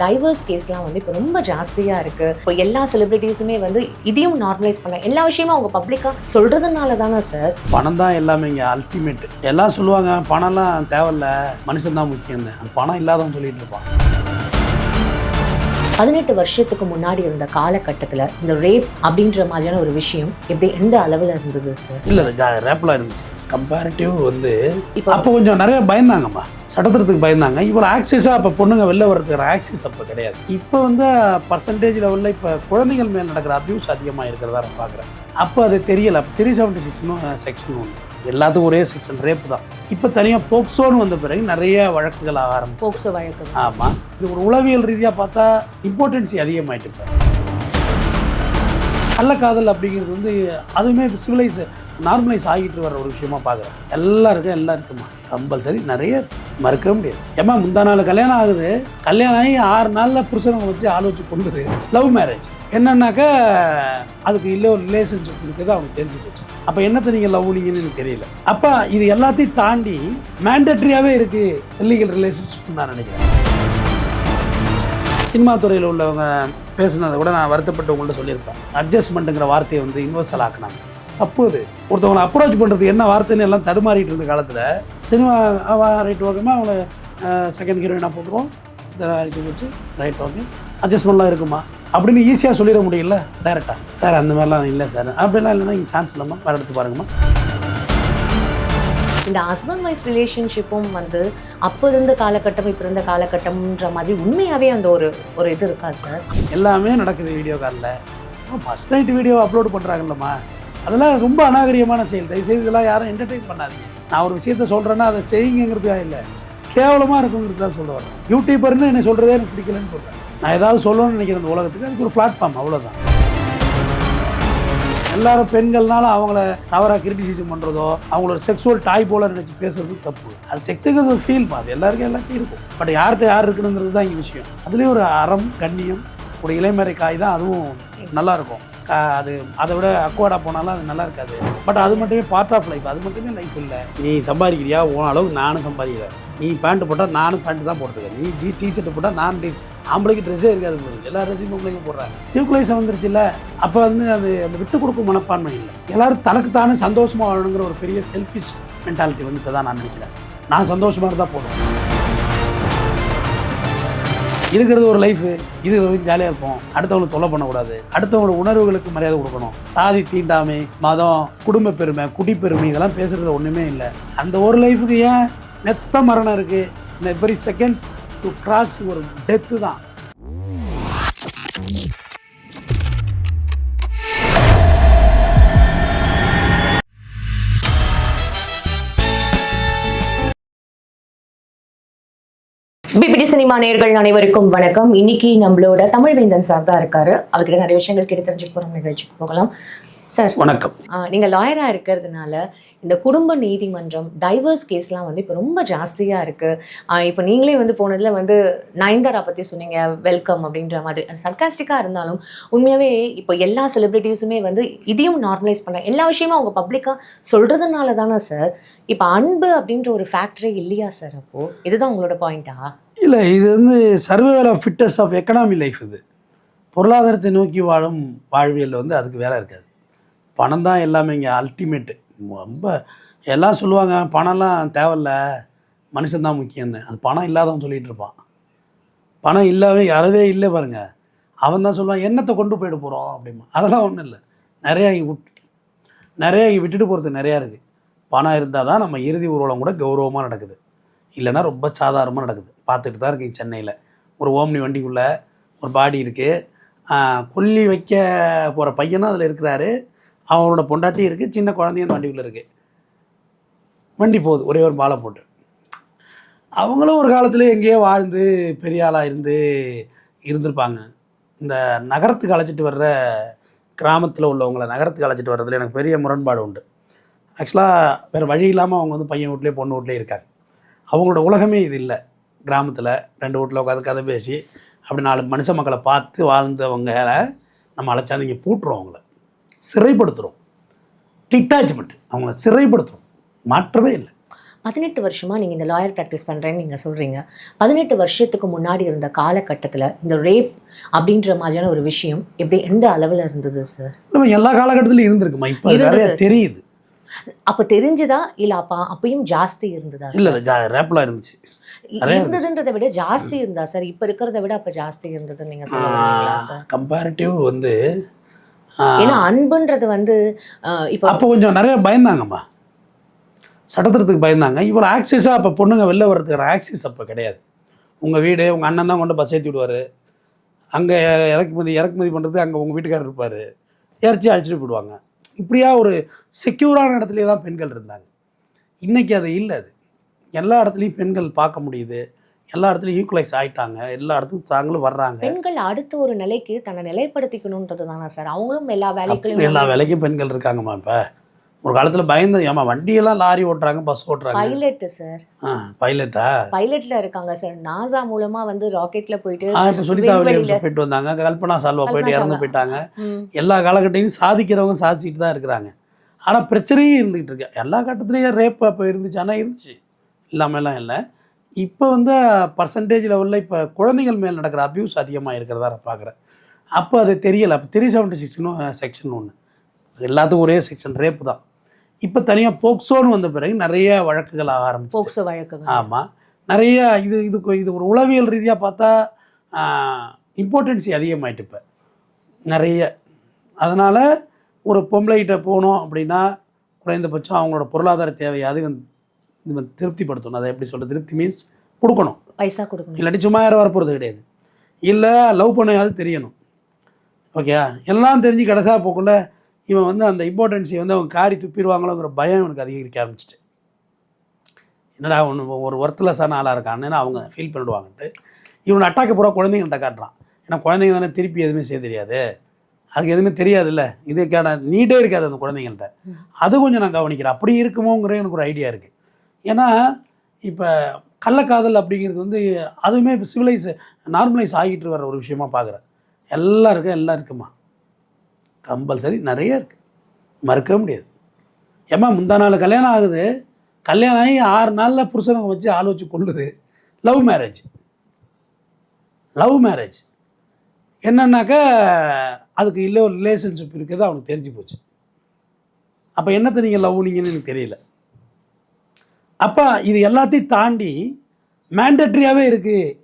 Divorce கேஸ்லாம் வந்து இப்போ ரொம்ப ஜாஸ்தியாக இருக்குது இப்போ எல்லா செலிபிரிட்டிஸுமே வந்து இதையும் நார்மலைஸ் பண்ண எல்லா விஷயமும் அவங்க பப்ளிக்காக சொல்கிறதுனால தானே சார் பணம் தான் எல்லாமே இங்கே அல்டிமேட் எல்லாம் சொல்லுவாங்க பணம்லாம் தேவையில்ல மனுஷன் தான் முக்கியம்னு. அது பணம் இல்லாதவங்க சொல்லிட்டு இருப்பான் பதினெட்டு வருஷத்துக்கு முன்னாடி இருந்த காலகட்டத்தில் இந்த ரேப் அப்படின்ற மாதிரியான ஒரு விஷயம் எப்படி எந்த அளவில் இருந்தது சார் இல்லை ரேப்பில் இருந்துச்சு. கம்பேரிட்டிவ் வந்து இப்போ அப்போ கொஞ்சம் நிறைய பயந்தாங்கம்மா. சட்டத்திரத்துக்கு பயந்தாங்க. இப்போ ஆக்சிஸாக அப்போ பொண்ணுங்க வெளில வர்றதுக்கு ஆக்சிஸ் அப்போ கிடையாது. இப்போ வந்து பர்சன்டேஜ் லெவலில் இப்போ குழந்தைகள் மேல் நடக்கிற அப்யூஸ் அதிகமாக இருக்கிறதா நான் பார்க்குறேன் அப்போ அது தெரியல. த்ரீ செவன்ட்டி சிக்ஸ்னு செக்ஷன் ஒன்று எல்லாத்துக்கும் ஒரே செக்ஷன் ரேப் தான். இப்போ தனியாக போக்சோன்னு வந்த பிறகு நிறைய வழக்குகள் ஆக ஆரம்பிச்சு போக்சோ வழக்கு ஆமாம் இது ஒரு உளவியல் ரீதியாக பார்த்தா இம்பார்ட்டன்சி அதிகமாயிட்டு இப்போ. காதல் அப்படிங்கிறது வந்து அதுவுமே சிவிலைஸ் நார்மலைஸ் ஆகிட்டு வர ஒரு விஷயமா பார்க்குறேன். எல்லாருக்கும் எல்லாம் இருக்குமா கம்பல்சரி நிறைய மறுக்க முடியாது. ஏமா முந்தா நாள் கல்யாணம் ஆகுது. கல்யாணம் ஆகி ஆறு நாளில் புருஷனை வச்சு ஆலோசிச்சு கொண்டுது. லவ் மேரேஜ் என்னன்னாக்கா அதுக்கு இல்லை ஒரு ரிலேஷன்ஷிப் இருக்குது அவங்க தெரிஞ்சு போச்சு. அப்போ என்னத்தை நீங்கள் லவ்னிங்கன்னு எனக்கு தெரியல. அப்போ இது எல்லாத்தையும் தாண்டி மேண்டட்ரியாகவே இருக்குது இல்லீகல் ரிலேஷன்ஷிப் நான் நினைக்கிறேன். சினிமா துறையில் உள்ளவங்க பேசுனதை கூட நான் வருத்தப்பட்டு உங்கள்ட்ட சொல்லியிருப்பேன். அட்ஜஸ்ட்மெண்ட்டுங்கிற வார்த்தையை வந்து யூனிவர்சல் ஆக்கினாங்க. தப்பு அது. ஒருத்தவங்களை அப்ரோச் பண்ணுறது என்ன வார்த்தைன்னு எல்லாம் தடுமாறிட்டு இருந்த காலத்தில் சினிமா ரைட் ஓகேமா அவங்கள செகண்ட் ஹீரோயினாக போட்டுருவோம். வச்சு ரைட் ஓகே அட்ஜஸ்ட்மெண்ட்லாம் இருக்குமா? அப்படின்னு ஈஸியாக சொல்லிட முடியல டேரெக்டாக சார் அந்த மாதிரிலாம் இல்லை சார். அப்படிலாம் இல்லைன்னா இங்கே சான்ஸ் இல்லைம்மா வேறு எடுத்து பாருங்கம்மா. இந்த ஹஸ்பண்ட் ஒய்ஃப் ரிலேஷன்ஷிப்பும் வந்து அப்போ இருந்த காலகட்டம் இப்போ இருந்த காலகட்டம்ன்ற மாதிரி உண்மையாகவே அந்த ஒரு ஒரு இது இருக்கா சார் எல்லாமே நடக்குது வீடியோ காலில் ஃபஸ்ட் நைட் வீடியோ அப்லோட் பண்ணுறாங்கல்லம்மா அதெல்லாம் ரொம்ப அநாகரியமான செயல். தயவுசெய்து இதெல்லாம் யாரும் என்டர்டெயின் பண்ணாதீங்க. நான் ஒரு விஷயத்த சொல்கிறேன்னா அதை செய்யுங்கிறதுக்காக இல்லை. கேவலமாக இருக்குங்கிறது தான் சொல்ல வரேன் யூடியூபர்னு என்ன சொல்கிறதே எனக்கு பிடிக்கலன்னு சொல்கிறேன் நான் ஏதாவது சொல்லணும்னு நினைக்கிறேன் அந்த உலகத்துக்கு. அதுக்கு ஒரு பிளாட்ஃபார்ம் அவ்வளோதான் எல்லாரும் பெண்கள்னால அவங்கள தவறாக கிரிட்டிசிசம் பண்ணுறதோ அவங்களோட செக்ஸுவல் டாய் போல நினச்சி பேசுறது தப்பு. அது செக்ஸுங்கிறது ஃபீல் ஃபீல் அது எல்லாருக்கும் எல்லாத்தையும் இருக்கும். பட் யார்கிட்ட யார் இருக்கணுங்கிறது தான் இங்கே விஷயம். அதுலேயும் ஒரு அறம் கண்ணியம் ஒரு இளைமறை காய் தான் அதுவும் நல்லா இருக்கும். கா- அது அதை விட அக்வாடா போனாலும் அது நல்லா இருக்காது. பட் அது மட்டுமே பார்ட் ஆஃப் லைஃப் அது மட்டுமே லைஃப் இல்லை. நீ சம்பாதிக்கிறியா? உன் அளவுக்கு நானும் சம்பாதிக்கிறேன் நீ பேண்ட்டு போட்டால் நானும் பேண்ட் தான் போட்டுருக்கேன் நீ ஜி டிஷர்ட் போட்டால் நான் ஆம்பளைக்கு ட்ரெஸ்ஸே இருக்காது எல்லா ட்ரெஸ்ஸையும் பொம்பளைங்க போடுறாங்க. டியூக்லைஸ் வந்துருச்சுல்ல? அப்போ வந்து அது அந்த விட்டு கொடுக்கும் மனப்பான்மை இல்லை. எல்லாரும் தனக்குத்தானே சந்தோஷமாக வாழணுங்கிற ஒரு பெரிய செல்ஃபிஷ் மென்டாலிட்டி வந்து இப்போ தான் நான் நினைக்கிறேன். நான் சந்தோஷமாக இருந்தால் போதும். இருக்கிறது ஒரு லைஃபு இது வரைக்கும் ஜாலியாக இருப்போம். அடுத்தவங்களுக்கு தொல்லை பண்ணக்கூடாது. அடுத்தவங்களோட உணர்வுகளுக்கு மரியாதை கொடுக்கணும். சாதி தீண்டாமை மதம் குடும்ப பெருமை குடிப்பெருமை இதெல்லாம் பேசுகிறது ஒன்றுமே இல்லை. அந்த ஒரு லைஃபுக்கு ஏன் நெத்த மரணம் இருக்குது இந்த எவ்ரி செகண்ட்ஸ் டு கிராஸ் ஒரு டெத்து தான். பிபிடி சினிமா நேர்கள் அனைவருக்கும் வணக்கம். இன்னைக்கு நம்மளோட தமிழ் வேந்தன் சார் தான் இருக்காரு. அவர்கிட்ட நிறைய விஷயங்கள் கேட்டு தெரிஞ்சுக்க நிகழ்ச்சிக்கு போகலாம். சார் வணக்கம். ஆஹ் நீங்க லாயரா இருக்கிறதுனால இந்த குடும்ப நீதிமன்றம் டைவர்ஸ் கேஸ்லாம் வந்து இப்போ ரொம்ப ஜாஸ்தியா இருக்கு. ஆஹ் இப்போ நீங்களே வந்து போனதுல வந்து நயன்தாரா பத்தி சொன்னீங்க வெல்கம் அப்படின்ற மாதிரி. சர்க்காஸ்டிக்கா இருந்தாலும் உண்மையாவே இப்போ எல்லா செலிபிரிட்டிஸுமே வந்து இதையும் நார்மலைஸ் பண்ண எல்லா விஷயமும் அவங்க பப்ளிக்கா சொல்றதுனால தானே சார். இப்போ அன்பு அப்படின்ற ஒரு ஃபேக்டரே இல்லையா சார் அப்போ? இதுதான் உங்களோட பாயிண்டா இல்லை இது வந்து survival of fitness of economy life இது. பொருளாதாரத்தை நோக்கி வாழும் வாழ்வியல் வந்து அதுக்கு வேலை இருக்காது. பணம் தான் எல்லாமே இங்கே அல்டிமேட்டு ரொம்ப எல்லாம் சொல்லுவாங்க பணம்லாம் தேவையில்ல மனுஷன் தான் முக்கியம்னு. அது பணம் இல்லாதவன் சொல்லிகிட்டு இருப்பான். பணம் இல்லாவே யாரவே இல்லை பாருங்கள் அவன் தான் சொல்லுவான் என்னத்தை கொண்டு போயிட போகிறோம் அப்படிமா அதெல்லாம் ஒன்றும் இல்லை. நிறையா இங்கே விட்டு நிறையா இங்கே விட்டுட்டு போகிறது நிறையா இருக்குது பணம் இருந்தால் தான் நம்ம இறுதி ஊர்வலம் கூட கௌரவமாக நடக்குது. இல்லைன்னா ரொம்ப சாதாரணமாக நடக்குது. பார்த்துட்டு தான் இருக்கீங்க சென்னையில். ஒரு ஓம்னி வண்டிக்குள்ளே ஒரு பாடி இருக்குது கொல்லி வைக்க போகிற பையனும் அதில் இருக்கிறாரு. அவனோட பொண்டாட்டி இருக்குது சின்ன குழந்தையும் அந்த வண்டிக்குள்ளே இருக்குது வண்டி போகுது ஒரே ஒரு பாலை போட்டு. அவங்களும் ஒரு காலத்தில் எங்கேயோ வாழ்ந்து பெரிய ஆளாக இருந்து இருந்திருப்பாங்க. இந்த நகரத்துக்கு அழைச்சிட்டு வர்ற கிராமத்தில் உள்ளவங்கள நகரத்துக்கு அழைச்சிட்டு வர்றதுல எனக்கு பெரிய முரண்பாடு உண்டு. ஆக்சுவலாக வேறு வழி இல்லாமல் அவங்க வந்து பையன் வீட்லேயே பொண்ணு வீட்லேயே இருக்காங்க. அவங்களோட உலகமே இது இல்லை. கிராமத்தில் ரெண்டு வீட்டில் உட்காந்து கதை பேசி அப்படி நாலு மனுஷ மக்களை பார்த்து வாழ்ந்தவங்களை நம்ம அழைச்சாந்து இங்கே பூட்டுறோம் அவங்கள. சிறைப்படுத்துகிறோம் டிட்டாச்மெண்ட் அவங்கள சிறைப்படுத்துகிறோம் மாற்றமே இல்லை. பதினெட்டு வருஷமா நீங்க இந்த லாயர் ப்ராக்டிஸ் பண்றேன்னு நீங்க சொல்றீங்க. பதினெட்டு வருஷத்துக்கு முன்னாடி இருந்த காலகட்டத்துல இந்த ரேப் அப்படின்ற மாதிரியான ஒரு விஷயம் எப்படி எந்த அளவுல இருந்தது சார் நம்ம எல்லா காலகட்டத்திலும் இருந்திருக்குமா? இப்போ. நிறைய தெரியுது. அப்ப தெரிஞ்சுதா? இல்ல அப்ப அப்பயும் ஜாஸ்தி இருந்ததா இல்லை ரேப்லாம் இருந்துச்சு. இருந்ததுன்றதை விட ஜாஸ்தி இருந்தா சார் இப்ப இருக்கிறத விட அப்ப ஜாஸ்தி இருந்ததுன்னு நீங்க சொல்ல வரீங்களா சார் கம்பேரிட்டிவ் வந்து ஏன்னா அன்புன்றது வந்து இப்போ அப்போ கொஞ்சம் நிறைய பயந்தாங்கம்மா. சட்டத்திட்டத்துக்கு பயந்தாங்க. இவ்வளோ ஆக்சிஸாக அப்போ பொண்ணுங்க வெளில வர்றதுக்கான ஆக்சிஸ் அப்போ கிடையாது. உங்கள் வீடு உங்கள் அண்ணன் தான் கொண்டு பஸ் ஏற்றி விடுவார். அங்கே இறக்குமதி இறக்குமதி பண்ணுறது அங்கே உங்கள் வீட்டுக்காரர் இருப்பார். இறச்சி அழைச்சிட்டு போயிடுவாங்க. இப்படியா ஒரு செக்யூரான இடத்துலயே தான் பெண்கள் இருந்தாங்க. இன்றைக்கி அது இல்லை அது. எல்லா இடத்துலையும் பெண்கள் பார்க்க முடியுது. எல்லா இடத்துலையும் ஈக்குவலைஸ் ஆயிட்டாங்க. எல்லா இடத்துக்கும் தாங்களும் வர்றாங்க. பெண்கள் அடுத்த ஒரு நிலைக்கு தன்னை நிலைப்படுத்திக்கணுன்றது தானே சார்? அவங்களும் எல்லா வேலைகளையும் எல்லா வேலைக்கும் பெண்கள் இருக்காங்கம்மா இப்போ. ஒரு காலத்தில் பயந்து ஏமா வண்டியெல்லாம் லாரி ஓட்டுறாங்க பஸ் ஓட்டுறாங்க. Pilot sir. பைலட்டா பைலட்ல இருக்காங்க சார். நாசா மூலமா வந்து ராக்கெட்ல போயிட்டு இப்போ சுனிதா வில்லியம்ஸ் போயிட்டு வந்தாங்க. கல்பனா சால்வா போயிட்டு இறந்து. போயிட்டாங்க. எல்லா காலகட்டையும் சாதிக்கிறவங்க சாதிச்சுட்டு தான் இருக்கிறாங்க. ஆனால் பிரச்சனையும் இருந்துகிட்டு இருக்கு. எல்லா கட்டத்துலேயும் ரேப் அப்போ இருந்துச்சு. ஆனால் இருந்துச்சு. இல்லாமலாம் இல்லை. இப்போ வந்து பர்சன்டேஜ் லெவலில் இப்போ குழந்தைகள் மேல் நடக்கிற அப்யூஸ் அதிகமாக இருக்கிறதா நான் பார்க்குறேன். அப்போ அது தெரியலை. அப்போ த்ரீ செவன்ட்டி சிக்ஸ்னு செக்ஷன் ஒன்று எல்லாத்துக்கும் ஒரே செக்ஷன் ரேப்பு தான். இப்போ தனியாக போக்சோன்னு வந்த பிறகு நிறைய வழக்குகள் ஆக ஆரம்பிச்சு போக்சோ வழக்குகள். ஆமாம் நிறைய இது இது இது ஒரு உளவியல் ரீதியாக பார்த்தா இம்பார்ட்டன்சி அதிகமாயிட்டு இப்போ. நிறைய. அதனால் ஒரு பொம்பளைகிட்ட போனோம் அப்படின்னா குறைந்தபட்சம் அவங்களோட பொருளாதார தேவையாவது வந்து இது திருப்திப்படுத்தணும். அதை எப்படி சொல்கிறது திருப்தி மீன்ஸ் கொடுக்கணும். பைசா கொடுக்கணும். இல்லாட்டி சும்மா யாரும் வரப்போகிறது கிடையாது. இல்லை லவ் பண்ணையாவது தெரியணும். ஓகே எல்லாம் தெரிஞ்சு கடைசியாக போக்குள்ள இவன் வந்து அந்த இம்பார்ட்டன்ஸை வந்து அவங்க காரி துப்பிடுவாங்களோங்கிற பயம் எனக்கு அதிகரிக்க ஆரம்பிச்சிட்டு. என்னடா ஒன்று ஒரு ஒர்த்லெஸ்ஸான ஆளாக இருக்கான்னு அவங்க ஃபீல் பண்ணிடுவாங்கன்ட்டு இவனை அட்டாக்க போகிற குழந்தைங்கள்ட்ட காட்டுறான். ஏன்னா குழந்தைங்க தானே திருப்பி எதுவுமே செய்ய தெரியாது. அதுக்கு எதுவுமே தெரியாதுல்ல. இதுக்கான நீடே இருக்காது அந்த குழந்தைங்கள்ட்ட. அது கொஞ்சம் நான் கவனிக்கிறேன். அப்படி இருக்குமோங்கிற எனக்கு ஒரு ஐடியா இருக்குது ஏன்னா இப்போ கள்ளக்காதல் அப்படிங்கிறது வந்து அதுவுமே இப்போ சிவிலைஸ் நார்மலைஸ் ஆகிட்டு வர ஒரு விஷயமா பார்க்குறேன் எல்லாம் இருக்கு எல்லாம் இருக்குமா கம்பல்சரி நிறைய இருக்குது மறுக்க முடியாது. ஏம்மா முந்தா நாள் கல்யாணம் ஆகுது. கல்யாணம் ஆகி ஆறு நாளில் புருஷனுங்க வச்சு ஆள் வச்சு கொள்ளுது. லவ் மேரேஜ் லவ் மேரேஜ் என்னன்னாக்கா அதுக்கு இல்லை ஒரு ரிலேஷன்ஷிப் இருக்குது அவனுக்கு தெரிஞ்சு போச்சு. அப்போ என்னத்தை நீங்கள் லவ் நீங்கன்னு எனக்கு தெரியல. அப்போ இது எல்லாத்தையும் தாண்டி மேண்டட்ரியாகவே இருக்குது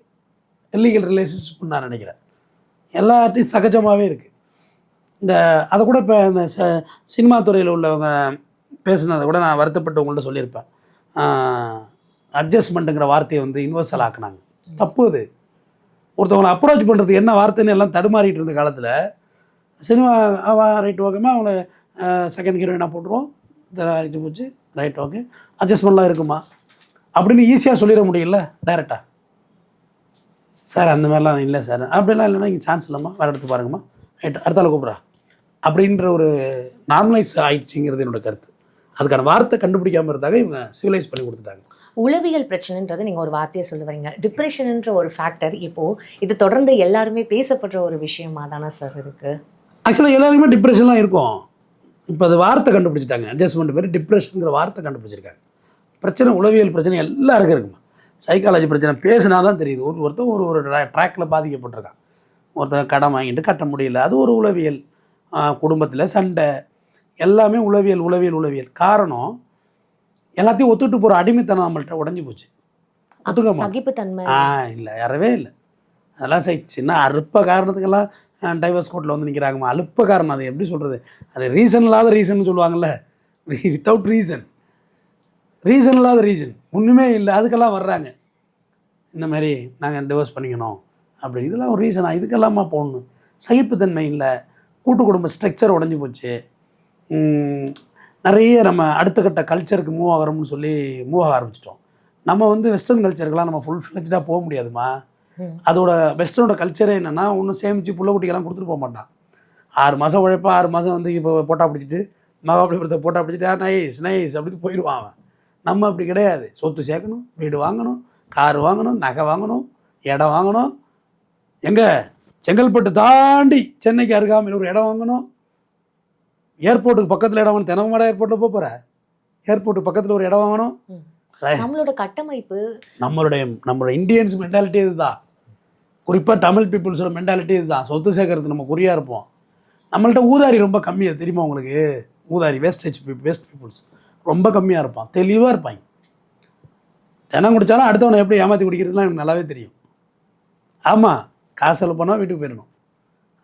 இல்லீகல் ரிலேஷன்ஷிப்னு நான் நினைக்கிறேன். எல்லாத்தையும் சகஜமாகவே இருக்குது இந்த அதை கூட இப்போ இந்த ச சினிமா துறையில் உள்ளவங்க பேசுனதை கூட நான் வருத்தப்பட்டு உங்கள்கிட்ட சொல்லியிருப்பேன். அட்ஜஸ்ட்மெண்ட்டுங்கிற வார்த்தையை வந்து யூனிவர்சல் ஆக்குனாங்க. தப்பு அது. ஒருத்தவங்களை அப்ரோச் பண்ணுறதுக்கு என்ன வார்த்தைன்னு எல்லாம் தடுமாறிட்டு இருந்த காலத்தில் சினிமா ரைட் ஓகேமா அவங்கள செகண்ட் ஹீரோயினாக போட்டுருவோம். இது போச்சு. ரைட் ஓகே அட்ஜஸ்ட்மெண்ட்லாம் இருக்குமா? அப்படின்னு ஈஸியாக சொல்லிட முடியல டைரெக்டாக சார் அந்த மாதிரிலாம் இல்லை சார். அப்படிலாம் இல்லைன்னா இங்கே சான்ஸ் இல்லைம்மா. வேறு எடுத்து பாருங்கம்மா. ரைட் அடுத்தால கூப்பிட்றா. அப்படின்ற ஒரு நார்மலைஸ் ஆயிடுச்சுங்கிறது என்னோட கருத்து. அதுக்கான வார்த்தை கண்டுபிடிக்காமல் இருந்தாங்க இவங்க சிவிலைஸ் பண்ணி கொடுத்துட்டாங்க. உளவியல் பிரச்சனைன்றது நீங்க ஒரு வார்த்தையை சொல்ல வரீங்க டிப்ரெஷன்ன்ற ஒரு ஃபேக்டர் இப்போ இது தொடர்ந்து எல்லாருமே பேசப்படுற ஒரு விஷயமா தானே சார் இருக்கு? ஆக்சுவலாக எல்லாருக்குமே டிப்ரெஷன்லாம் இருக்கும். இப்போ அது வார்த்தை கண்டுபிடிச்சிட்டாங்க. அட்ஜஸ்ட்மெண்ட் பேர் டிப்ரெஷனுங்கிற வார்த்தை கண்டுபிடிச்சிருக்காங்க. பிரச்சனை உளவியல் பிரச்சனை எல்லாருக்கும் இருக்குமா? சைக்காலஜி பிரச்சனை பேசினா தான் தெரியுது. ஒரு ஒருத்தன் ஒரு ஒரு ட்ராக்கில் பாதிக்கப்பட்டிருக்கான். ஒருத்தன் கடன் வாங்கிட்டு கட்ட முடியல. அது ஒரு உளவியல் குடும்பத்தில் சண்டை. எல்லாமே உளவியல் உளவியல் உளவியல். காரணம் எல்லாத்தையும் ஒத்துட்டு போகிற அடிமைத்தனம் நம்மள்ட்ட உடஞ்சி போச்சு. ஒத்துக்க ஆ இல்லை அறவே இல்லை. அதெல்லாம் சின்ன அற்ப காரணத்துக்கெல்லாம் டைவர்ஸ் கோர்ட்டில் வந்து நிற்கிறாங்கம்மா அல்ப காரணம் அது. எப்படி சொல்கிறது அது ரீசன் இல்லாத ரீசன் சொல்லுவாங்கல்ல. வித்தவுட் ரீசன் ரீசன் இல்லாத ரீசன் ஒன்றுமே இல்லை. அதுக்கெல்லாம் வர்றாங்க. இந்த மாதிரி நாங்கள் டிவோர்ஸ் பண்ணிக்கணும். அப்படி இதெல்லாம் ஒரு ரீசனா இதுக்கெல்லாமா போடணும். சகிப்புத்தன்மை இல்லை. கூட்டு குடும்ப ஸ்ட்ரக்சர் உடஞ்சி போச்சு. நிறைய நம்ம அடுத்த கட்ட கல்ச்சருக்கு மூவ் ஆகிறோம்னு சொல்லி மூவ் ஆக ஆரம்பிச்சிட்டோம். நம்ம வந்து வெஸ்டர்ன் கல்ச்சருக்கெல்லாம் நம்ம ஃபுல் ஃப்ளெஜ்டாக போக முடியாதுமா அதோட வெஸ்டர்னோட கல்ச்சரே என்னென்னா ஒன்றும் சேமித்து புள்ள குட்டிக்கெல்லாம் கொடுத்துட்டு போக மாட்டான். ஆறு மாதம் உழைப்பா ஆறு மாதம் வந்து இப்போ போட்டா பிடிச்சிட்டு மகாபலிபுரத்தை போட்டா பிடிச்சிட்டு நைஸ் நைஸ் அப்படின்னு போயிடுவான் அவன். நம்ம அப்படி கிடையாது. சொத்து சேர்க்கணும் வீடு வாங்கணும் கார் வாங்கணும் நகை வாங்கணும் இடம் வாங்கணும். எங்கே? செங்கல்பட்டு தாண்டி சென்னைக்கு அருகாமையில் ஒரு இடம் வாங்கணும். ஏர்போர்ட்டுக்கு பக்கத்தில் இடம் வாங்கணும். தினமடா ஏர்போர்ட்டில் போக போகிற ஏர்போர்ட்டுக்கு பக்கத்தில் ஒரு இடம் வாங்கணும். நம்மளோட கட்டமைப்பு. நம்மளுடைய நம்மளோட இந்தியன்ஸ் மென்டாலிட்டி இதுதான். குறிப்பாக தமிழ் பீப்புள்ஸோட மென்டாலிட்டி இதுதான். சொத்து சேர்க்கறதுக்கு நம்ம குறியாக இருப்போம். நம்மள்ட்ட ஊதாரி ரொம்ப கம்மியாக தெரியுமா உங்களுக்கு? ஊதாரி வேஸ்டேஜ் வேஸ்ட் பீப்புள்ஸ் ரொம்ப கம்மியாக இருப்பான். தெளிவாக இருப்பாங்க. தினம் குடித்தாலும் அடுத்தவனை எப்படி ஏமாற்றி குடிக்கிறதுலாம் எனக்கு நல்லாவே தெரியும். ஆமாம் காசு செலவு பண்ணால் வீட்டுக்கு போயிடணும்.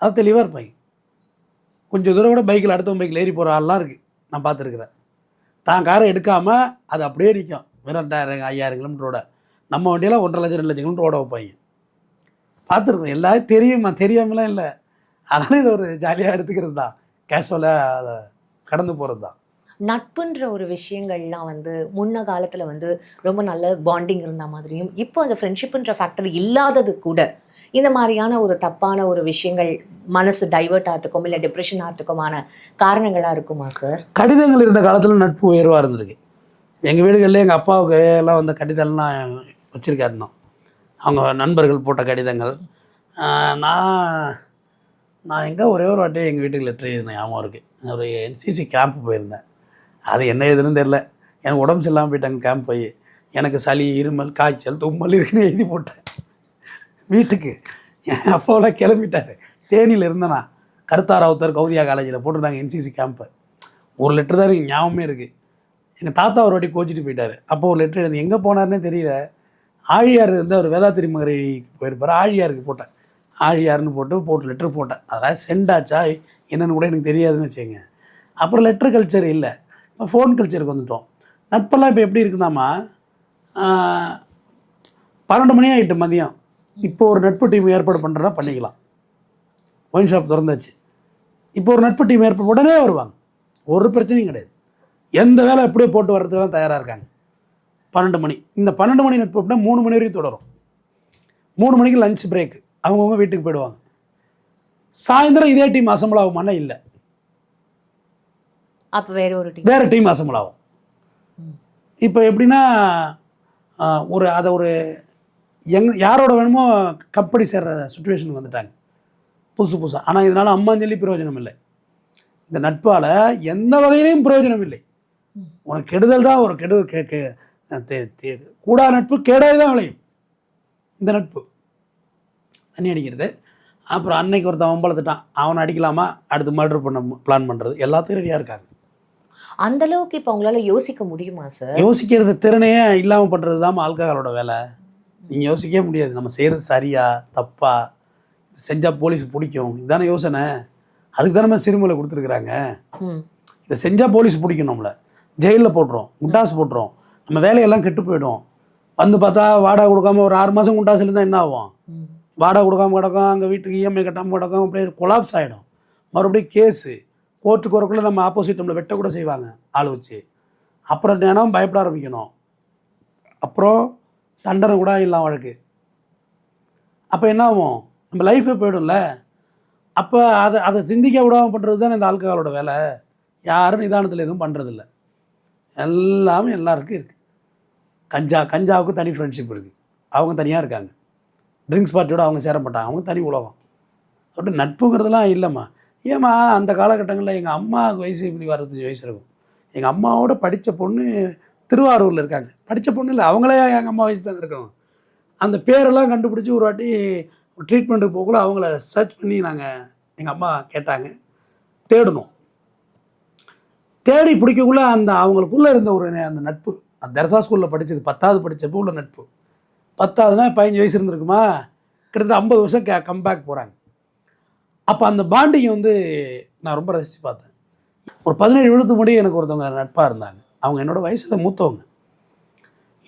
அது தெளிவாக இருப்பாங்க. கொஞ்சம் தூரம் கூட பைக்கில் அடுத்தவன் பைக்கில் ஏறி போகிற ஆள்லாம் இருக்குது நான் பார்த்துருக்குறேன். தான் காரை எடுக்காமல் அது அப்படியே நிற்கும் வெறும் ரெண்டாயிரம் ஐயாயிரம் கிலோமீட்டரோட நம்ம வண்டியெல்லாம் ஒன்றரை லட்சம் ரெண்டு லட்சம் கிலோமீட்டர் ஓட வைப்பாங்க. பார்த்துருக்கோம். எல்லாரும் தெரியுமா? தெரியாமலாம் இல்லை. அதனால இது ஒரு ஜாலியாக எடுத்துக்கிறது தான். கேஷுவலாக அதை கடந்து போகிறது தான். நட்புன்ற ஒரு விஷயங்கள்லாம் வந்து முன்ன காலத்துல வந்து ரொம்ப நல்ல பாண்டிங் இருந்த மாதிரியும் இப்போ அந்த ஃப்ரெண்ட்ஷிப்ன்ற ஃபேக்டர் இல்லாதது கூட இந்த மாதிரியான ஒரு தப்பான ஒரு விஷயங்கள் மனசு டைவர்ட் ஆகிறதுக்கும் இல்லை டிப்ரெஷன் ஆகிறதுக்குமான காரணங்களா இருக்குமா சார் கடிதங்கள் இருந்த காலத்தில் நட்பு உயர்வாக இருந்திருக்கு. எங்கள் வீடுகளில் எங்கள் அப்பாவுக்கு எல்லாம் வந்த கடிதம்லாம் வச்சுருக்காரு இன்னும். அவங்க நண்பர்கள் போட்ட கடிதங்கள். நான் நான் எங்கே ஒரே ஒரு வாட்டி எங்கள் வீட்டுக்கு லெட்டர் எழுதினேன் ஞாபகம் இருக்குது ஒரு என்சிசி கேம்ப் போயிருந்தேன். அது என்ன எழுதுன்னு தெரில எனக்கு உடம்பு சரியில்லாமல் போயிட்டாங்க கேம்ப் போய். எனக்கு சளி இருமல் காய்ச்சல் தும்மல் இருக்குன்னு எழுதி போட்டேன். வீட்டுக்கு. என் அப்பாவெல்லாம் கிளம்பிட்டாரு. தேனியில் இருந்தேனா கருத்தாராவுத்தர் கௌதியா காலேஜில் போட்டிருந்தாங்க என்சிசி கேம்ப்பு ஒரு லெட்டர் தான் எனக்கு ஞாபகமே இருக்குது எங்கள் தாத்தா ஒரு வாட்டி கோச்சிட்டு போயிட்டார். அப்போ ஒரு லெட்டர் எழுதி எங்கே போனார்னே தெரியல. ஆழியார் வந்து அவர் வேதாத்திரி மகரிக்கு போயிருப்பார். ஆழியாருக்கு போட்டேன். ஆழியார்னு போட்டு போட்டு லெட்ரு போட்டேன். அதெல்லாம் சென்ட் ஆச்சா? கூட எனக்கு தெரியாதுன்னு வச்சுக்கோங்க. அப்புறம் லெட்ரு கல்ச்சர் இல்லை. இப்போ ஃபோன் கல்ச்சருக்கு வந்துட்டோம். நட்பெல்லாம் இப்போ எப்படி இருக்குன்னாமா பன்னெண்டு மணி ஆகிட்டு மதியம். இப்போ ஒரு நட்பு டீம் ஏற்பாடு பண்ணுறதா பண்ணிக்கலாம். ஒயின் ஷாப் திறந்தாச்சு. இப்போ ஒரு நட்பு டீம் ஏற்பாடு உடனே வருவாங்க. ஒரு பிரச்சனையும் கிடையாது. எந்த வேலை எப்படியோ போட்டு வர்றதுக்கெல்லாம் தயாராக இருக்காங்க. பன்னெண்டு மணி. இந்த பன்னெண்டு மணி நட்பு அப்படின்னா மூணு மணி வரையும் தொடரும். மூணு மணிக்கு லஞ்ச் பிரேக் அவங்கவுங்க வீட்டுக்கு போயிடுவாங்க. சாயந்தரம் இதே டீம் அசம்பிள் ஆகுமானா இல்லை. அப்ப வேற ஒரு டீம் வேறு டீம் அசம்பிள் ஆகும் இப்போ எப்படின்னா ஒரு அதை ஒரு எங் யாரோட வேணுமோ கம்பெனி சேர்ற சுச்சுவேஷனுக்கு வந்துட்டாங்க. புதுசு புதுசாக ஆனால் இதனால் அம்மாஞ்சலி பிரயோஜனம் இல்லை. இந்த நட்பால் எந்த வகையிலையும் பிரயோஜனம் இல்லை. உனக்கு கெடுதல் தான் ஒரு கெடு கே கே தே- தே- கூடா நட்பு கேடாய் தான் விளையும். இந்த நட்பு. தண்ணி அடிக்கிறது. அப்புறம் அன்னைக்கு ஒருத்தன் வம்பளத்துட்டான் அவனை அடிக்கலாமா? அடுத்து மர்டர் பண்ண பிளான் பண்ணுறது எல்லாத்தையும் ரெடியாக இருக்காங்க. அந்த அளவுக்கு இப்போ உங்களால யோசிக்க முடியுமா சார் யோசிக்கிறது திறனையே இல்லாமல் பண்ணுறது தான் ஆல்கஹாலோட வேலை. நீங்கள் யோசிக்கவே முடியாது. நம்ம செய்கிறது சரியா தப்பா? செஞ்சால் போலீஸ் பிடிக்கும். இதுதானே யோசனை. அதுக்கு தான் நம்ம சிறுமலை கொடுத்துருக்குறாங்க. இதை செஞ்சால் போலீஸ் பிடிக்கும் நம்மளை. ஜெயிலில் போட்டுரும். குண்டாஸ் போட்டுரும். நம்ம வேலையெல்லாம் கெட்டு போயிடும். வந்து பார்த்தா வாடகை கொடுக்காம ஒரு ஆறு மாதம் குண்டாஸ் இருந்தால் என்ன ஆகும்? வாடகை கொடுக்காம கிடக்கும் அங்கே வீட்டுக்கு இஎம்ஐ கட்டாமல் கிடக்கும் அப்படியே கொலாப்ஸ் ஆகிடும் மறுபடியும் கேஸு கோர்ட்டுக்கு வரக்குள்ள நம்ம ஆப்போசிட் நம்மளை வெட்ட கூட செய்வாங்க ஆள் வச்சு. அப்புறம் தினம் பயப்பட ஆரம்பிக்கணும். அப்புறம் தண்டனை கூட இல்லாம வழக்கு. அப்போ என்ன ஆகும்? நம்ம லைஃபே போயிடும்ல. அப்போ அதை அதை சிந்திக்க விடாமல் பண்ணுறது தான் இந்த ஆல்கஹாலோட வேலை. யாரும் நிதானத்தில் எதுவும் பண்ணுறதில்ல எல்லாமே எல்லாருக்கும் இருக்குது கஞ்சா கஞ்சாவுக்கு தனி ஃப்ரெண்ட்ஷிப் இருக்குது அவங்க தனியாக இருக்காங்க. ட்ரிங்க்ஸ் பார்ட்டியோட அவங்க சேர மாட்டாங்க. அவங்க தனி உலகம். அப்படி நட்புங்கிறதுலாம் இல்லைம்மா. ஏம்மா அந்த காலகட்டங்களில் எங்கள் அம்மா வயசு இப்படி வர்றதுக்கு வயசு இருக்கும். எங்கள் அம்மாவோட படித்த பொண்ணு திருவாரூரில் இருக்காங்க. படித்த பொண்ணு இல்லை அவங்களே எங்கள் அம்மா வயசு தான் இருக்கணும். அந்த பேரெல்லாம் கண்டுபிடிச்சி ஒரு வாட்டி ட்ரீட்மெண்ட்டுக்கு போகக்குள்ள அவங்கள சர்ச் பண்ணி நாங்கள் எங்கள் அம்மா கேட்டாங்க. தேடணும். தேடி பிடிக்கக்குள்ள அந்த அவங்களுக்குள்ளே இருந்த ஒரு அந்த நட்பு. அந்த தர்சா ஸ்கூலில் படித்தது பத்தாவது படித்தப்போ உள்ள நட்பு. பத்தாவதுனா பதினஞ்சு வயசு இருந்திருக்குமா? கிட்டத்தட்ட ஐம்பது வருஷம் கே கம்பேக் போகிறாங்க அப்போ அந்த பாண்டிங்கை வந்து நான் ரொம்ப ரசித்து பார்த்தேன். ஒரு பதினேழு விழுத்து முடி எனக்கு ஒருத்தவங்க நட்பாக இருந்தாங்க. அவங்க என்னோடய வயசில் மூத்தவங்க.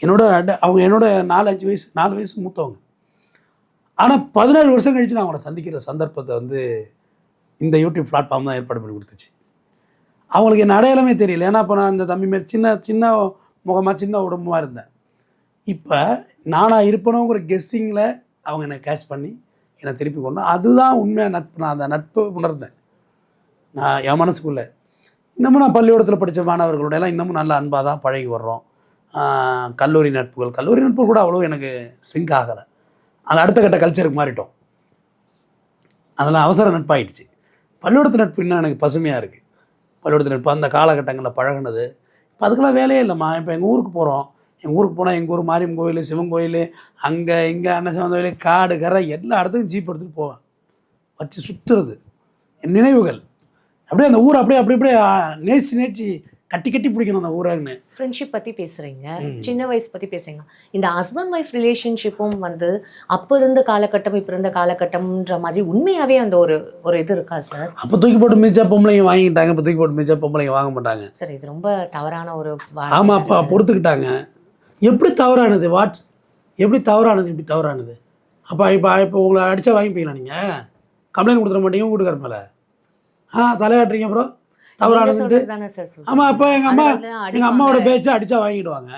என்னோட அட- அவங்க என்னோட நாலு அஞ்சு வயசு நாலு வயசு மூத்தவங்க. ஆனால் பதினேழு வருஷம் கழித்து நான் அவங்கள சந்திக்கிற சந்தர்ப்பத்தை வந்து இந்த யூடியூப் பிளாட்ஃபார்ம் தான் ஏற்பாடு பண்ணி கொடுத்துச்சு. அவங்களுக்கு என்ன அடையாளமே தெரியல. ஏன்னா இப்போ நான் அந்த தம்பி மாரி சின்ன சின்ன முகமாக சின்ன உடம்புமா இருந்தேன். இப்போ நானாக இருப்பனோங்கிற கெஸ்ஸிங்கில் அவங்க என்னை கேட்ச் பண்ணி என்னை திருப்பி கொண்டு அதுதான் உண்மையாக நட்பு. நான் அந்த நட்பு உணர்ந்தேன். நான் என் மனசுக்குள்ளே இன்னமும் நான் பள்ளிக்கூடத்தில் படித்த மாணவர்களோடலாம் இன்னமும் நல்ல அன்பாக தான் பழகி வர்றோம். கல்லூரி நட்புகள். கல்லூரி நட்பு கூட அவ்வளோ எனக்கு சிங்க் ஆகலை. அது அடுத்த கட்ட கல்ச்சருக்கு மாறிட்டோம். அதெல்லாம் அவசர நட்பாயிடுச்சு. பள்ளிக்கூடத்து நட்பு இன்னும் எனக்கு பசுமையாக இருக்குது பள்ளிக்கூடத்து நட்பு அந்த காலகட்டங்களில் பழகுனது. இப்போ அதுக்கெல்லாம் வேலையே இல்லைம்மா. இப்போ எங்கள் ஊருக்கு போகிறோம் எங்கள் ஊருக்கு போனால் எங்கள் ஊர் மாரியம்மன் கோயில் சிவன் கோயில் அங்கே இங்கே அண்ணன் சிவன் கோயில் காடு கரை எல்லா இடத்துக்கும் ஜீப் எடுத்துகிட்டு போவேன். வச்சு சுற்றுறது என் நினைவுகள். அப்படியே அந்த ஊரை அப்படியே அப்படி அப்படியே நேச்சு நேசி கட்டி கட்டி பிடிக்கணும் அந்த ஊராங்கன்னு ஃப்ரெண்ட்ஷிப் பத்தி பேசுறீங்க. ம். சின்ன வயசு பத்தி பேசுறீங்க. இந்த ஹஸ்பண்ட் ஒய்ஃப் ரிலேஷன்ஷிப்பும் வந்து அப்போ இருந்த காலகட்டம் இப்போ இருந்த காலகட்டம்ன்ற மாதிரி உண்மையாவே அந்த ஒரு ஒரு இது இருக்கா சார் அப்போ தூக்கி போட்டு மிச்சா பொம்பளைங்க வாங்கிட்டாங்க இப்போ தூக்கி போட்டு மிச்சா பொம்பளைங்க வாங்க மாட்டாங்க. சார் இது ரொம்ப தவறான ஒரு ஆமாம் அப்பா. பொறுத்துக்கிட்டாங்க எப்படி தவறானது? வாட் எப்படி தவறானது? இப்படி தவறானது? அப்போ இப்போ இப்போ உங்களை அடித்தா வாங்கிப்பீங்களா நீங்கள் கம்ப்ளைண்ட் கொடுத்துட மாட்டீங்க வீட்டுக்கார மேலே. ஆ தலையாட்டுறீங்க அப்புறம்? சார் சொல்றீங்க. ஆமாம் அப்போ எங்கள் அம்மா வந்து எங்கள். அம்மாவோட பேச்சை அடித்தா வாங்கிடுவாங்க.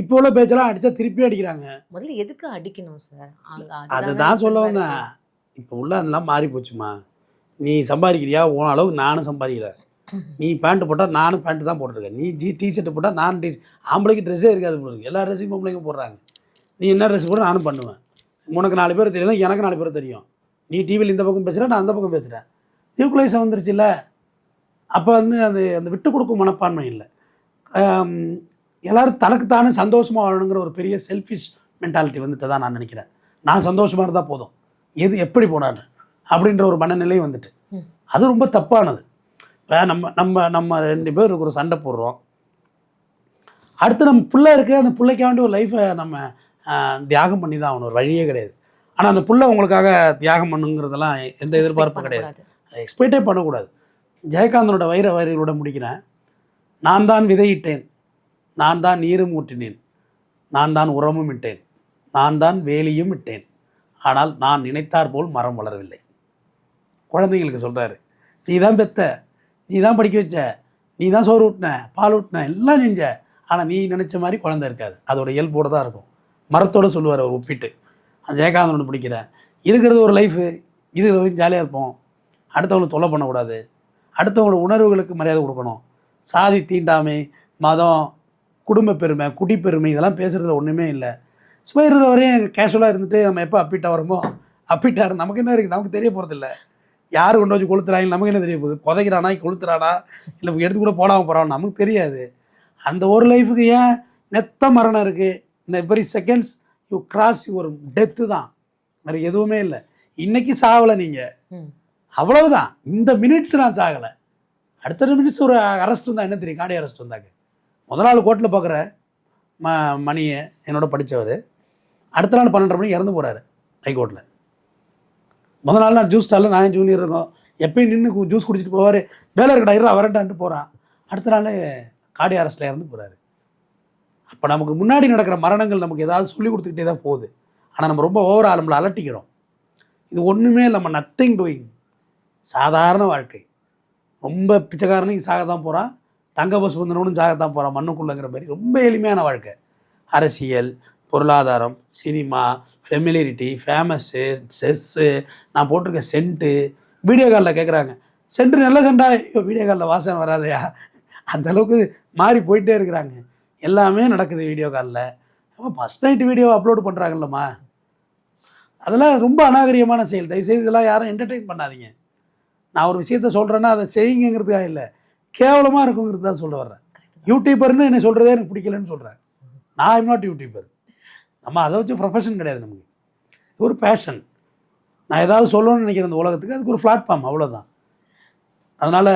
இப்போ உள்ள பேச்செல்லாம் அடித்தா திருப்பி அடிக்கிறாங்க. முதல்ல எதுக்கு அடிக்கணும் சார்? அதுதானே தான் சொல்ல வந்தேன். இப்போ உள்ள அதெல்லாம் மாறி போச்சுமா? நீ சம்பாதிக்கிறியா? உன் அளவுக்கு நானும் சம்பாதிக்கிறேன். நீ பேண்ட் போட்டால் நானும் பேண்ட் தான் போட்டிருக்கேன். நீ ஜி டிஷர்ட் போட்டால் நானும் டி ஆம்பளைக்கு ட்ரெஸ்ஸே இருக்காது இருக்கு. எல்லா ட்ரெஸ்ஸையும் பொம்பளைக்கும் போடுறாங்க. நீ என்ன ட்ரெஸ் போட நானும் பண்ணுவேன். உனக்கு நாலு பேர் தெரியல எனக்கு நாலு பேர் தெரியும். நீ டிவியில் இந்த பக்கம் பேசுகிற நான் அந்த பக்கம் பேசுகிறேன் ஈக்குவலைஸ் வந்துருச்சுல்ல? அப்போ வந்து அது அந்த விட்டு கொடுக்கும் மனப்பான்மை இல்லை. எல்லாரும் தனக்குத்தானே சந்தோஷமாக வாழணுங்கிற ஒரு பெரிய செல்ஃபிஷ் மென்டாலிட்டி வந்துட்டு தான் நான் நினைக்கிறேன். நான் சந்தோஷமாக இருந்தால் போதும். எது எப்படி போனான்னு அப்படின்ற ஒரு மனநிலை வந்துட்டு. அது ரொம்ப தப்பானது. இப்போ நம்ம நம்ம நம்ம ரெண்டு பேர் ஒரு சண்டை போடுறோம். அடுத்து நம்ம பிள்ளை இருக்குது அந்த பிள்ளைக்காண்டி ஒரு லைஃப்பை நம்ம தியாகம் பண்ணி தான் ஆகணும். ஒரு வழியே கிடையாது. ஆனால் அந்த புள்ள உங்களுக்காக தியாகம் பண்ணுங்கிறதெல்லாம் எந்த எதிர்பார்ப்பும் கிடையாது. எக்ஸ்பெக்டே பண்ணக்கூடாது. ஜெயகாந்தனோட வைர வரிகளோட முடிக்கிறேன். நான் தான் விதையிட்டேன். நான் தான் நீரும் ஊற்றினேன். நான் தான் உரமும் இட்டேன். நான் தான் வேலியும் இட்டேன். ஆனால் நான் நினைத்தார் போல் மரம் வளரவில்லை. குழந்தைங்களுக்கு சொல்கிறாரு நீ தான் பெத்த நீ தான் படிக்க வச்ச நீ தான் சோறு ஊட்டின பால் ஊட்டின எல்லாம் செஞ்ச. ஆனால் நீ நினச்ச மாதிரி குழந்தை இருக்காது. அதோட இயல்போடு தான் இருக்கும். மரத்தோடு சொல்லுவார் அவர் ஒப்பிட்டு. அந்த ஜெயகாந்தனோட பிடிக்கிறேன் இருக்கிறது ஒரு லைஃபு இது வரைக்கும் ஜாலியாக இருப்போம். அடுத்தவங்களுக்கு தொல்லை பண்ணக்கூடாது. அடுத்தவங்களோட உணர்வுகளுக்கு மரியாதை கொடுக்கணும். சாதி தீண்டாமை மதம் குடும்ப பெருமை குடிப்பெருமை இதெல்லாம் பேசுகிறதுல ஒன்றுமே இல்லை. சும்மா இருக்கிற வரையும் கேஷுவலாக இருந்துட்டு நம்ம எப்போ அப்பீட்டாக வரமோ? அப்பீட்டாக நமக்கு என்ன இருக்குது நமக்கு தெரிய போகிறதில்ல யார் கொண்டு வச்சு கொளுத்துறாங்க நமக்கு என்ன தெரிய போகுது? புதைக்கிறானா? கொளுத்துறானா? இல்லை எடுத்து கூட போடாமல் போகிறான் நமக்கு தெரியாது. அந்த ஒரு லைஃபுக்கு ஏன் நெத்த மரணம் இருக்குது இந்த every seconds you cross your death தான். வேறு எதுவுமே இல்லை. இன்றைக்கி சாவலை நீங்கள் அவ்வளவுதான். இந்த மினிட்ஸ் நான் சாகலை. அடுத்த மினிட்ஸ் ஒரு அரெஸ்ட் வந்தால் என்ன தெரியும்? காடி அரெஸ்ட் வந்தாங்க. முதல் நாள் கோர்ட்டில் பார்க்குற ம மணியை என்னோட படித்தவர் அடுத்த நாள் பன்னெண்டரை மணிக்கு இறந்து போகிறாரு ஹைகோர்ட்டில் முதல் நாள் நான் ஜூஸ் ஸ்டாலில் நான் ஜூனியர் இருக்கோம். எப்பயும் நின்று ஜூஸ் குடிச்சிட்டு போவார். வேலை இருக்கடா இருறா வரட்டான்ட்டு போகிறான் அடுத்த நாள் காடி அரெஸ்ட்டில் இறந்து போகிறாரு அப்போ நமக்கு முன்னாடி நடக்கிற மரணங்கள் நமக்கு ஏதாவது சொல்லி கொடுத்துக்கிட்டே தான் போகுது. ஆனால் நம்ம ரொம்ப ஓவரால் நம்மளை அலட்டிக்கிறோம். இது ஒன்றுமே நம்ம நத்திங் டூயிங் சாதாரண வாழ்க்கை. ரொம்ப பிச்சைக்காரனையும் சாக தான் போகிறான் தங்க பஸ் வந்தனவனும் சாகத்தான் போகிறான் மண்ணுக்குள்ளங்கிற மாதிரி ரொம்ப எளிமையான வாழ்க்கை. அரசியல் பொருளாதாரம் சினிமா ஃபெமிலியரிட்டி ஃபேமஸ்ஸு செஸ்ஸு நான் போட்டிருக்க சென்ட்டு வீடியோ காலில் கேட்குறாங்க சென்ட்டு நல்ல சென்டா ஐயோ வீடியோ காலில் வாசனை வராதையா? அந்த அளவுக்கு மாறி போயிட்டே இருக்கிறாங்க. எல்லாமே நடக்குது வீடியோ காலில். ஃபஸ்ட் நைட் வீடியோ அப்லோட் பண்ணுறாங்கல்லம்மா அதெல்லாம் ரொம்ப அநாகரியமான செயல். தயவுசெய்து இதெல்லாம் யாரும் என்டர்டெயின் பண்ணாதீங்க. நான் ஒரு விஷயத்த சொல்கிறேன்னா அதை செய்யுங்கிறதுக்காக இல்லை. கேவலமாக இருக்குங்கிறது தான் சொல்ல வர்றேன். யூடியூபர்னு என்ன சொல்கிறதே எனக்கு பிடிக்கலன்னு சொல்கிறேன் நான் ஐம் நாட் யூடியூபர் நம்ம அதை வச்சு ப்ரொஃபஷன் கிடையாது நமக்கு. இது ஒரு பேஷன் நான் ஏதாவது சொல்லணும்னு நினைக்கிறேன் இந்த உலகத்துக்கு அதுக்கு ஒரு பிளாட்ஃபார்ம் அவ்வளோதான் அதனால்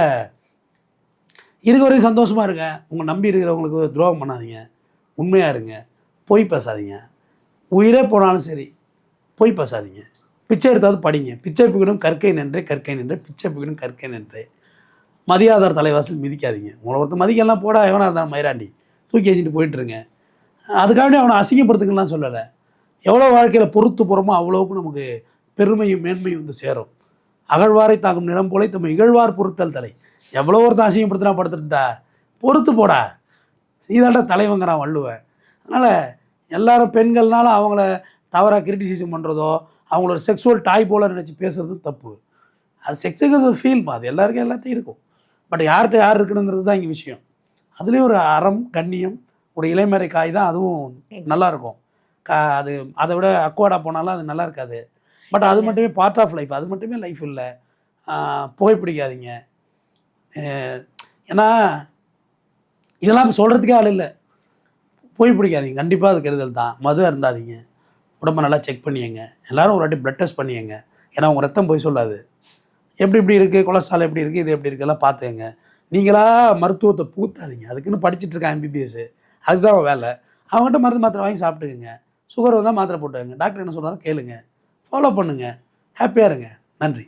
இருக்க வரைக்கும் சந்தோஷமாக இருங்க. உங்கள் நம்பி இருக்கிறவங்களுக்கு துரோகம் பண்ணாதீங்க. உண்மையாக இருங்க. பொய் பேசாதீங்க. உயிரே போனாலும் சரி பொய் பேசாதீங்க. பிச்சை எடுத்தாவது படிங்க. பிச்சை பிக்கணும் கற்கை நின்றே கற்கை நின்றே பிச்சை பிக்கணும் கற்கை நின்றே. மதியாதார் தலைவாசல் மிதிக்காதீங்க. உங்களை ஒருத்தர் மதிக்கெல்லாம் போடா எவனா இருந்தாலும் மயிராண்டி. தூக்கி எறிஞ்சிட்டு போயிட்டுருங்க. அதுக்காண்டி அவனை அசிங்கப்படுத்துங்கலாம் சொல்லலை. எவ்வளோ வாழ்க்கையில் பொறுத்து போகிறோமோ அவ்வளோவுக்கு நமக்கு பெருமையும் மேன்மையும் வந்து சேரும். அகழ்வாரை தாக்கும் நிலம் போல தம் இகழ்வார் பொறுத்தல் தலை. எவ்வளோ ஒருத்தன் அசிங்கப்படுத்தினா படுத்துட்டா பொறுத்து போடா. நீ தாண்டா தலைவங்கிறான் வள்ளுவன். அதனால் எல்லாரும் பெண்கள்னாலும் அவங்கள தவறாக கிரிட்டிசிசம் பண்ணுறதோ அவங்களோட செக்ஸுவல் டாய் போல நினச்சி பேசுறது தப்பு. அது செக்ஸுங்கிறது ஒரு ஃபீல்மா அது எல்லாருக்கும் எல்லாத்தையும் இருக்கும். பட் யார்கிட்ட யார் இருக்கணுங்கிறது தான் இங்கே விஷயம். அதுலேயும் ஒரு அறம் கண்ணியம் ஒரு இலைமறை காய் தான் அதுவும் நல்லா இருக்கும் கா அது அதை விட அக்வார்டாக போனாலும் அது நல்லா இருக்காது. பட் அது மட்டுமே பார்ட் ஆஃப் லைஃப் அது மட்டுமே லைஃப் இல்லை. புகைப்பிடிக்காதீங்க ஏன்னா இதெல்லாம் சொல்கிறதுக்கே ஆள் இல்லை. போய் பிடிக்காதீங்க. கண்டிப்பாக அது கெடுதல் தான். மது அருந்தாதீங்க உடம்ப நல்லா செக் பண்ணியங்க. எல்லாரும் ஒரு வாட்டி ப்ளட் டெஸ்ட் பண்ணியங்க. ஏன்னா உங்கள் ரத்தம் போய் சொல்லாது. எப்படி இப்படி இருக்குது கொலஸ்ட்ரால் எப்படி இருக்குது இது எப்படி இருக்குல்லாம் பார்த்துங்க. நீங்களாக மருத்துவத்தை பூத்தாதீங்க அதுக்குன்னு படிச்சுட்டு இருக்கான் எம்பிபிஎஸ் அதுக்கு தான் அவன் வேலை. அவங்ககிட்ட மருந்து மாத்திரை வாங்கி சாப்பிட்டுக்குங்க. சுகர் வந்தால் மாத்திரை போட்டுக்கங்க. டாக்டர் என்ன சொல்கிறாரோ கேளுங்க. ஃபாலோ பண்ணுங்கள் ஹாப்பியாக இருங்க. நன்றி.